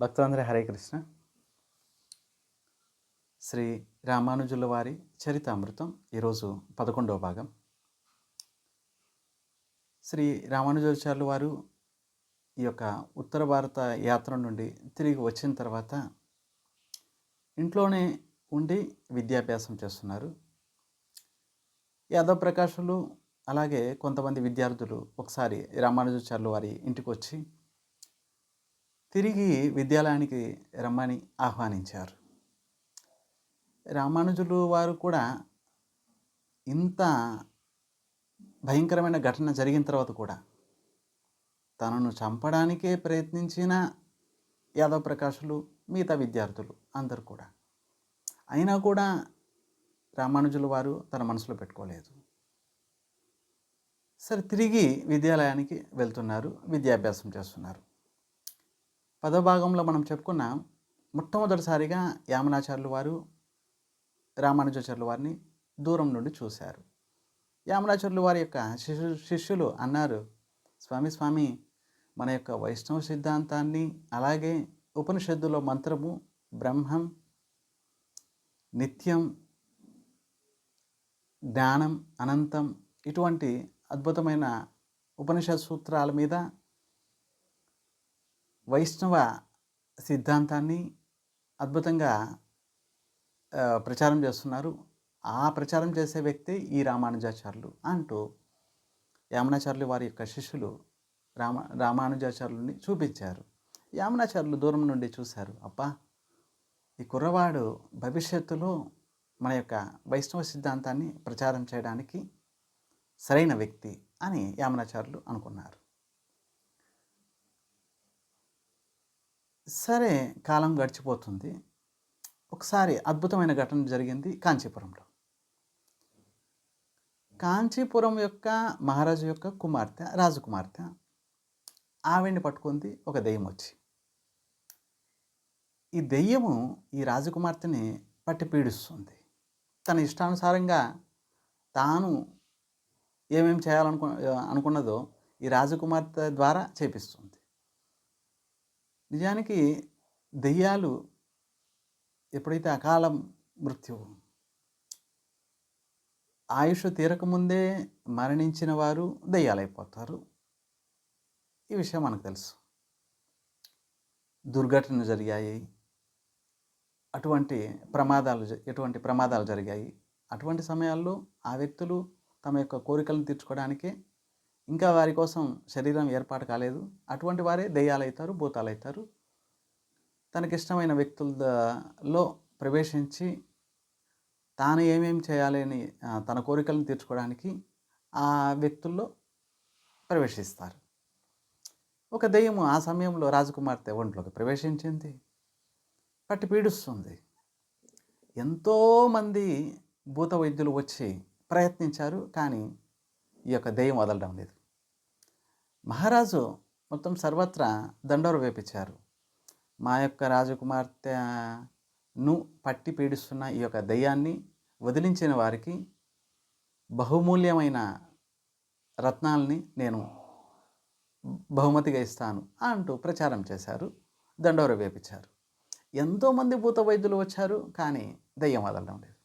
భక్తులందరి హరే కృష్ణ. శ్రీ రామానుజుల వారి చరితామృతం ఈరోజు పదకొండవ భాగం. శ్రీ రామానుజాచార్యులు వారు ఈ యొక్క ఉత్తర భారత యాత్ర నుండి తిరిగి వచ్చిన తర్వాత ఇంట్లోనే ఉండి విద్యాభ్యాసం చేస్తున్నారు. యాదవ్ ప్రకాశులు అలాగే కొంతమంది విద్యార్థులు ఒకసారి రామానుజాచార్యులు వారి ఇంటికి వచ్చి తిరిగి విద్యాలయానికి రమ్మని ఆహ్వానించారు. రామానుజులు వారు కూడా ఇంత భయంకరమైన ఘటన జరిగిన తర్వాత కూడా తనను చంపడానికే ప్రయత్నించిన యాదవ్ ప్రకాశులు మిగతా విద్యార్థులు అందరు కూడా. అయినా కూడా రామానుజులు వారు తన మనసులో పెట్టుకోలేదు. సరే తిరిగి విద్యాలయానికి వెళ్తున్నారు విద్యాభ్యాసం చేస్తున్నారు. పదో భాగంలో మనం చెప్పుకున్న మొట్టమొదటిసారిగా యామనాచార్యులు వారు రామానుజాచార్యులు వారిని దూరం నుండి చూశారు. యామనాచార్యులు వారి యొక్క శిష్యు శిష్యులు అన్నారు స్వామి స్వామి మన యొక్క వైష్ణవ సిద్ధాంతాన్ని అలాగే ఉపనిషత్తులో మంత్రము బ్రహ్మం నిత్యం జ్ఞానం అనంతం ఇటువంటి అద్భుతమైన ఉపనిషత్ సూత్రాల మీద వైష్ణవ సిద్ధాంతాన్ని అద్భుతంగా ప్రచారం చేస్తున్నారు. ఆ ప్రచారం చేసే వ్యక్తి ఈ రామానుజాచార్యులు అంటూ యామనాచార్యులు వారి యొక్క శిష్యులు రామ రామానుజాచార్యుల్ని చూపించారు. యామనాచార్యులు దూరం నుండి చూశారు. అబ్బా! ఈ కుర్రవాడు భవిష్యత్తులో మన యొక్క వైష్ణవ సిద్ధాంతాన్ని ప్రచారం చేయడానికి సరైన వ్యక్తి అని యామనాచార్యులు అనుకున్నారు. సరే కాలం గడిచిపోతుంది. ఒకసారి అద్భుతమైన ఘటన జరిగింది కాంచీపురంలో. కాంచీపురం యొక్క మహారాజు యొక్క కుమార్తె రాజకుమార్తె ఆవిడ్ని పట్టుకుంది ఒక దెయ్యం వచ్చి. ఈ దెయ్యము ఈ రాజకుమార్తెని పట్టి పీడిస్తుంది. తన ఇష్టానుసారంగా తాను ఏమేమి చేయాలనుకు అనుకున్నదో ఈ రాజకుమార్తె ద్వారా చేపిస్తుంది. నిజానికి దెయ్యాలు ఎప్పుడైతే అకాల మృత్యు ఆయుష్ తీరకముందే మరణించిన వారు దెయ్యాలైపోతారు. ఈ విషయం మనకు తెలుసు. దుర్ఘటనలు జరిగాయి. అటువంటి ప్రమాదాలు ఎటువంటి ప్రమాదాలు జరిగాయి. అటువంటి సమయాల్లో ఆ వ్యక్తులు తమ యొక్క కోరికలను తీర్చుకోవడానికి ఇంకా వారి కోసం శరీరం ఏర్పాటు కాలేదు. అటువంటి వారే దెయ్యాలవుతారు భూతాలవుతారు తనకిష్టమైన వ్యక్తులలో ప్రవేశించి తాను ఏమేమి చేయాలి అని తన కోరికలను తీర్చుకోవడానికి ఆ వ్యక్తుల్లో ప్రవేశిస్తారు. ఒక దెయ్యము ఆ సమయంలో రాజకుమార్తె ఒంట్లోకి ప్రవేశించింది. పట్టి పీడిస్తుంది. ఎంతోమంది భూత వైద్యులు వచ్చి ప్రయత్నించారు కానీ ఈ యొక్క దెయ్యం వదలడం లేదు. మహారాజు మొత్తం సర్వత్రా దండోరు వేపించారు. మా యొక్క రాజకుమార్తెను పట్టి పీడిస్తున్న ఈ యొక్క దయ్యాన్ని వదిలించిన వారికి బహుమూల్యమైన రత్నాల్ని నేను బహుమతిగా ఇస్తాను అంటూ ప్రచారం చేశారు. దండోర వేపించారు. ఎంతోమంది భూత వైద్యులు వచ్చారు కానీ దయ్యం వదలడం లేదు.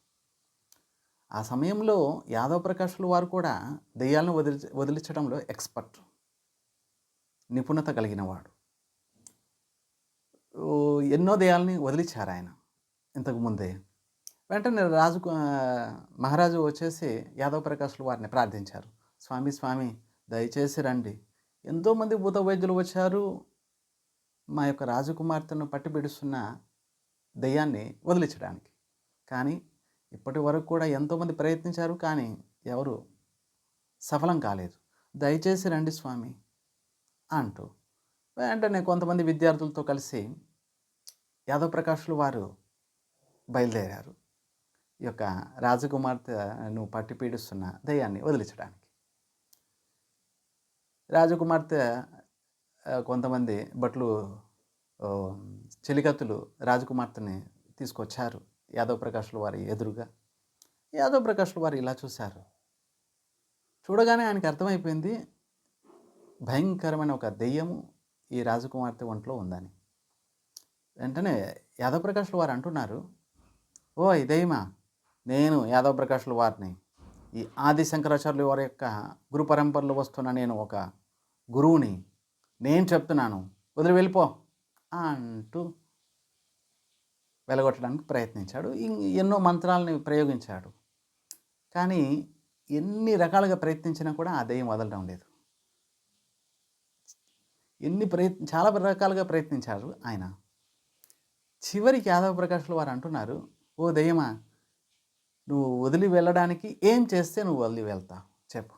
ఆ సమయంలో యాదవ్ ప్రకాశులు వారు కూడా దయ్యాలను వదిలి వదిలించడంలో ఎక్స్పర్ట్ నిపుణత కలిగినవాడు ఎన్నో దేయాలని వదిలించారు ఆయన ఇంతకుముందే వెంటనే రాజు మహారాజు వచ్చేసి యాదవ్ ప్రకాశులు వారిని ప్రార్థించారు. స్వామి స్వామి దయచేసి రండి. ఎంతోమంది భూత వైద్యులు వచ్చారు. మా యొక్క రాజకుమార్తెను పట్టుబిడుస్తున్న దయ్యాన్ని వదిలించడానికి. కానీ ఇప్పటి వరకు కూడా ఎంతోమంది ప్రయత్నించారు కానీ ఎవరు సఫలం కాలేదు. దయచేసి రండి స్వామి. అంటూ. వెంటనే కొంతమంది విద్యార్థులతో కలిసి యాదవ్ ప్రకాష్లు వారు బయలుదేరారు. ఈ యొక్క రాజకుమార్తెను పట్టి పీడిస్తున్న దయ్యాన్ని వదిలించడానికి. రాజకుమార్తె కొంతమంది బట్లు చెలికత్తులు రాజకుమార్తెని తీసుకొచ్చారు యాదవ్ ప్రకాష్లు వారి ఎదురుగా. యాదవ్ ప్రకాష్లు వారు ఇలా చూశారు. చూడగానే ఆయనకి అర్థమైపోయింది భయంకరమైన ఒక దెయ్యము ఈ రాజకుమార్తె ఒంట్లో ఉందని. వెంటనే యాదవప్రకాష్లు వారు అంటున్నారు ఓ ఇదేమా నేను యాదవ్ ప్రకాష్లు వారిని ఈ ఆది శంకరాచార్యులు వారి యొక్క గురు పరంపరలో వస్తున్న నేను ఒక గురువుని నేను చెప్తున్నాను వదిలి వెళ్ళిపో అంటూ వెలగొట్టడానికి ప్రయత్నించాడు. ఇం- ఎన్నో మంత్రాలని ప్రయోగించాడు. కానీ ఎన్ని రకాలుగా ప్రయత్నించినా కూడా ఆ దెయ్యం వదలడం లేదు. ఎన్ని ప్రయత్న చాలా రకాలుగా ప్రయత్నించారు ఆయన. చివరికి యాదవ ప్రకాష్లు వారు అంటున్నారు ఓ దయ్యమా నువ్వు వదిలి వెళ్ళడానికి ఏం చేస్తే నువ్వు వదిలి వెళ్తావు చెప్పు.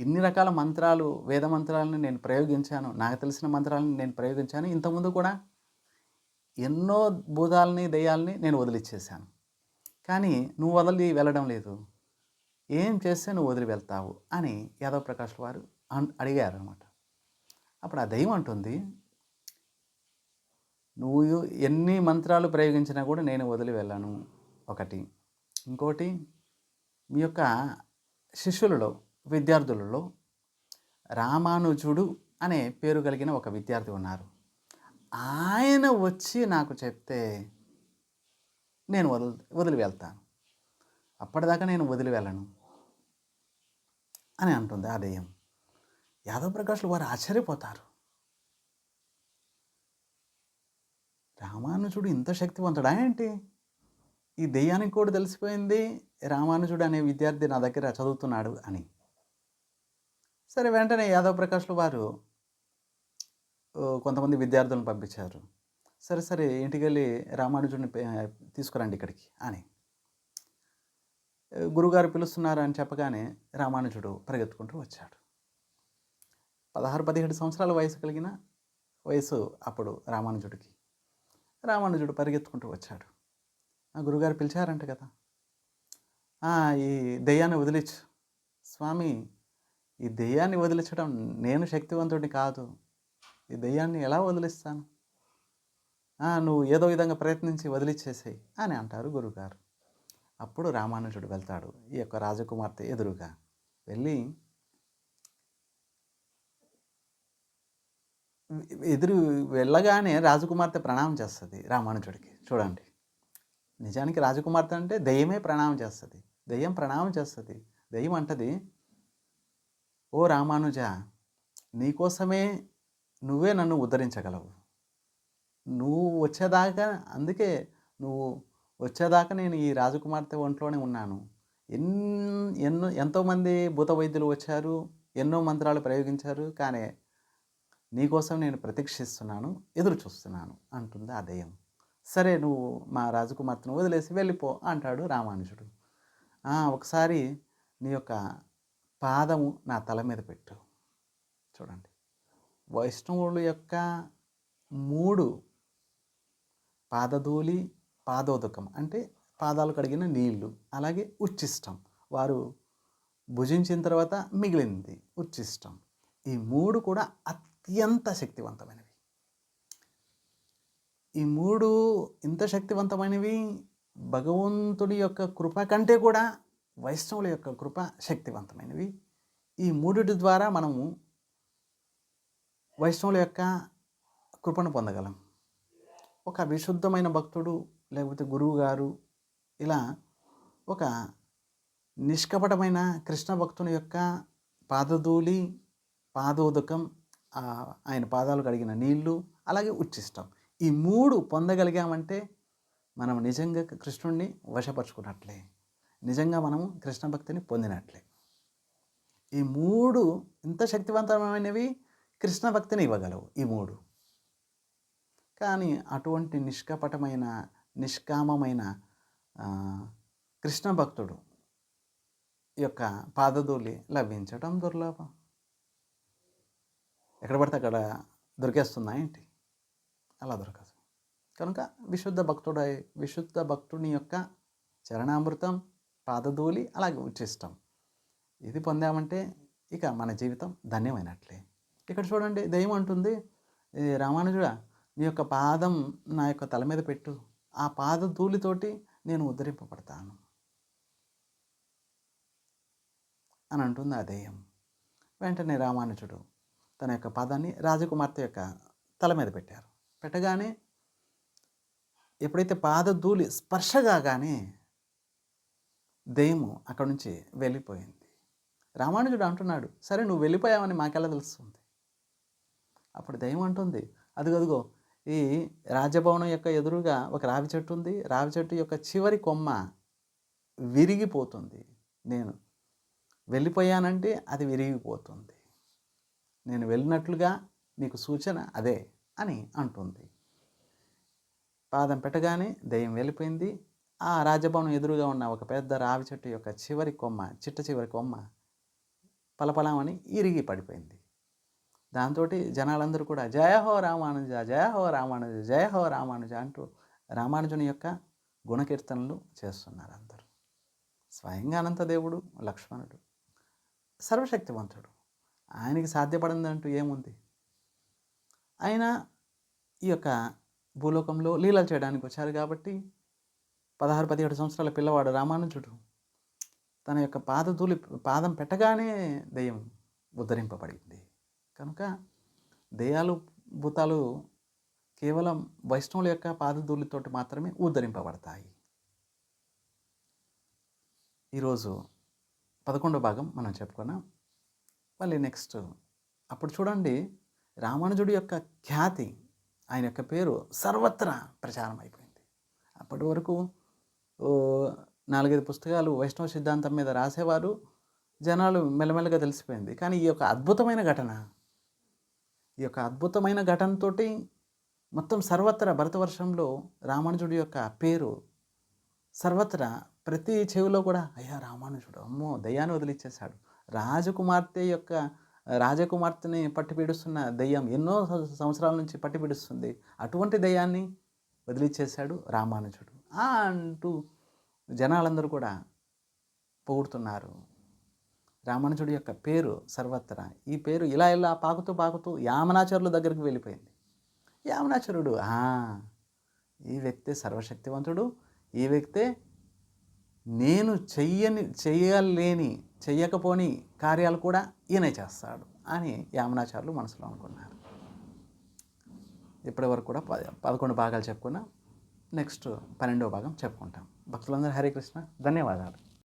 ఇన్ని రకాల మంత్రాలు వేద మంత్రాలను నేను ప్రయోగించాను నాకు తెలిసిన మంత్రాలను నేను ప్రయోగించాను ఇంతకుముందు కూడా ఎన్నో భూతాలని దయ్యాలని నేను వదిలిచ్చేసాను కానీ నువ్వు వదిలి వెళ్ళడం లేదు. ఏం చేస్తే నువ్వు వదిలి వెళ్తావు? అని యాదవ్ ప్రకాష్ వారు అన్- అడిగారు అనమాట అప్పుడు ఆ దయ్యం అంటుంది నువ్వు ఎన్ని మంత్రాలు ప్రయోగించినా కూడా నేను వదిలి వెళ్ళాను. ఒకటి. ఇంకోటి మీ యొక్క శిష్యులలో విద్యార్థులలో రామానుజుడు అనే పేరు కలిగిన ఒక విద్యార్థి ఉన్నారు. ఆయన వచ్చి నాకు చెప్తే నేను వదిలి వదిలి వెళ్తాను. అప్పటిదాకా నేను వదిలి వెళ్ళను. అని అంటుంది ఆ దెయ్యం యాదవ ప్రకాష్లు వారు ఆశ్చర్యపోతారు. రామానుజుడు ఇంత శక్తివంతుడా ఏంటి? ఈ దెయ్యానికి కూడా తెలిసిపోయింది రామానుజుడు అనే విద్యార్థి నా దగ్గర చదువుతున్నాడు అని. సరే వెంటనే యాదవ్ ప్రకాష్లు వారు కొంతమంది విద్యార్థులను పంపించారు. సరే సరే ఇంటికి వెళ్ళి రామానుజుడిని తీసుకురండి ఇక్కడికి అని. గురుగారు పిలుస్తున్నారు అని చెప్పగానే రామానుజుడు పరిగెత్తుకుంటూ వచ్చాడు. పదహారు పదిహేడు సంవత్సరాల వయసు కలిగిన వయసు అప్పుడు రామానుజుడికి. రామానుజుడు పరిగెత్తుకుంటూ వచ్చాడు. ఆ గురుగారు పిలిచారంట కదా. ఈ దెయ్యాన్ని వదిలించు. స్వామి ఈ దెయ్యాన్ని వదిలించడం నేను శక్తివంతుడిని కాదు. ఈ దెయ్యాన్ని ఎలా వదిలిస్తాను? నువ్వు ఏదో విధంగా ప్రయత్నించి వదిలిచ్చేసేయి అని అంటారు గురుగారు. అప్పుడు రామానుజుడు వెళ్తాడు ఈ యొక్క రాజకుమార్తె ఎదురుగా. వెళ్ళి ఎదురు వెళ్ళగానే రాజకుమార్తె ప్రణామం చేస్తుంది రామానుజుడికి. చూడండి. నిజానికి రాజకుమార్తె అంటే దెయ్యమే ప్రణామం చేస్తుంది. దెయ్యం ప్రణామం చేస్తుంది. దయ్యం అంటది ఓ రామానుజ నీకోసమే నువ్వే నన్ను ఉద్ధరించగలవు. నువ్వు వచ్చేదాకా అందుకే నువ్వు వచ్చేదాకా నేను ఈ రాజకుమార్తె ఒంట్లోనే ఉన్నాను. ఎన్ ఎన్నో ఎంతోమంది భూత వైద్యులు వచ్చారు ఎన్నో మంత్రాలు ప్రయోగించారు కానీ నీకోసం నేను ప్రతీక్షిస్తున్నాను ఎదురు చూస్తున్నాను అంటుంది ఆ దెయ్యం సరే నువ్వు మా రాజకుమార్తెను వదిలేసి వెళ్ళిపో అంటాడు రామానుజుడు. ఒకసారి నీ యొక్క పాదము నా తల మీద పెట్టు. చూడండి. వైష్ణవుల యొక్క మూడు పాదధూళి పాదోదకం అంటే పాదాలు కడిగిన నీళ్ళు అలాగే ఉచ్చిష్టం. వారు భుజించిన తర్వాత మిగిలింది ఉచ్చిష్టం. ఈ మూడు కూడా అత్యంత శక్తివంతమైనవి. ఈ మూడు ఇంత శక్తివంతమైనవి భగవంతుడి యొక్క కృప కంటే కూడా వైష్ణవుల యొక్క కృప శక్తివంతమైనవి. ఈ మూడిటి ద్వారా మనము వైష్ణవుల యొక్క కృపను పొందగలం. ఒక విశుద్ధమైన భక్తుడు లేకపోతే గురువు గారు ఇలా ఒక నిష్కపటమైన కృష్ణ భక్తుని యొక్క పాదధూళి పాదోదకం ఆయన పాదాలు కడిగిన నీళ్ళు అలాగే ఉచ్చిష్టం. ఈ మూడు పొందగలిగామంటే మనం నిజంగా కృష్ణుడిని వశపరుచుకున్నట్లే. నిజంగా మనము కృష్ణ భక్తిని పొందినట్లే. ఈ మూడు ఇంత శక్తివంతమైనవి కృష్ణ భక్తిని ఇవ్వగలవు ఈ మూడు. కానీ అటువంటి నిష్కపటమైన నిష్కామమైన కృష్ణ భక్తుడు యొక్క పాదధూళి లభించడం దుర్లభం. ఎక్కడ పడితే అక్కడ దొరికేస్తున్నాయేంటి ఏంటి? అలా దొరకదు. కనుక విశుద్ధ భక్తుడై విశుద్ధ భక్తుని యొక్క చరణామృతం పాదధూళి అలాగే ఉచ్చిష్టం ఇది పొందామంటే ఇక మన జీవితం ధన్యమైనట్లే. ఇక్కడ చూడండి దయ్యం అంటుంది "ఏ రామానుజుడా నీ యొక్క పాదం నా యొక్క తల మీద పెట్టు. ఆ పాద ధూళితోటి నేను ఉద్ధరింపబడతాను. అని అంటుంది ఆ దెయ్యం. వెంటనే రామానుజుడు తన యొక్క పాదాన్ని రాజకుమార్తె యొక్క తల మీద పెట్టారు. పెట్టగానే ఎప్పుడైతే పాదధూళి స్పర్శ కాగానే దెయ్యము అక్కడి నుంచి వెళ్ళిపోయింది. రామానుజుడు అంటున్నాడు సరే నువ్వు వెళ్ళిపోయావని మాకెలా తెలుస్తుంది? అప్పుడు దెయ్యం అంటుంది అదిగదిగో ఈ రాజభవనం యొక్క ఎదురుగా ఒక రావి చెట్టు ఉంది. రావి చెట్టు యొక్క చివరి కొమ్మ విరిగిపోతుంది. నేను వెళ్ళిపోయానంటే అది విరిగిపోతుంది. నేను వెళ్ళినట్లుగా నీకు సూచన అదే అని అంటుంది. పాదం పెట్టగానే దెయ్యం వెళ్ళిపోయింది. ఆ రాజభవనం ఎదురుగా ఉన్న ఒక పెద్ద రావి చెట్టు యొక్క చివరి కొమ్మ చిట్ట చివరి కొమ్మ పలపలామని ఇరిగి పడిపోయింది. దాంతో జనాలందరూ కూడా జయ హో రామానుజ జయ హో రామానుజ జయ హో రామానుజ అంటూ రామానుజుని యొక్క గుణకీర్తనలు చేస్తున్నారు అందరూ. స్వయంగా అనంతదేవుడు లక్ష్మణుడు సర్వశక్తివంతుడు. ఆయనకి సాధ్యపడిందంటూ ఏముంది? ఆయన ఈ యొక్క భూలోకంలో లీలలు చేయడానికి వచ్చారు కాబట్టి పదహారు పదిహేడు సంవత్సరాల పిల్లవాడు రామానుజుడు తన యొక్క పాద తూలి పాదం పెట్టగానే దెయ్యం ఉద్ధరింపబడింది. కనుక దెయ్యాలు భూతాలు కేవలం వైష్ణవుల యొక్క పాదధూళితోటి మాత్రమే ఉద్ధరింపబడతాయి. ఈరోజు పదకొండో భాగం మనం చెప్పుకున్నాం. మళ్ళీ నెక్స్ట్. అప్పుడు చూడండి రామానుజుడి యొక్క ఖ్యాతి ఆయన యొక్క పేరు సర్వత్రా ప్రచారం అయిపోయింది. అప్పటి వరకు నాలుగైదు పుస్తకాలు వైష్ణవ సిద్ధాంతం మీద రాసేవారు జనాలు మెల్లమెల్లగా తెలిసిపోయింది. కానీ ఈ యొక్క అద్భుతమైన ఘటన ఈ యొక్క అద్భుతమైన ఘటనతో మొత్తం సర్వత్రా భరతవర్షంలో రామానుజుడి యొక్క పేరు సర్వత్రా ప్రతి చెవిలో కూడా అయ్యా రామానుజుడు అమ్మో దయ్యాన్ని వదిలిచ్చేశాడు. రాజకుమార్తె యొక్క రాజకుమార్తెని పట్టిపీడుస్తున్న దయ్యం ఎన్నో సంవత్సరాల నుంచి పట్టిపీడుస్తుంది. అటువంటి దయ్యాన్ని వదిలిచ్చేశాడు రామానుజుడు. అంటూ జనాలందరూ కూడా పొగుడుతున్నారు. రామానుజుడి యొక్క పేరు సర్వత్రా. ఈ పేరు ఇలా ఇలా పాకుతూ పాకుతూ యామనాచరుల దగ్గరికి వెళ్ళిపోయింది. యామనాచరుడు ఈ వ్యక్తే సర్వశక్తివంతుడు ఈ వ్యక్తే నేను చెయ్యని చెయ్యలేని చెయ్యకపోని కార్యాలు కూడా ఈయనే చేస్తాడు అని యామనాచారులు మనసులో అనుకున్నారు. ఇప్పటి వరకు కూడా పదకొండు భాగాలు చెప్పుకున్నాం. నెక్స్ట్ పన్నెండవ భాగం చెప్పుకుంటాం. భక్తులందరూ హరే కృష్ణ. ధన్యవాదాలు.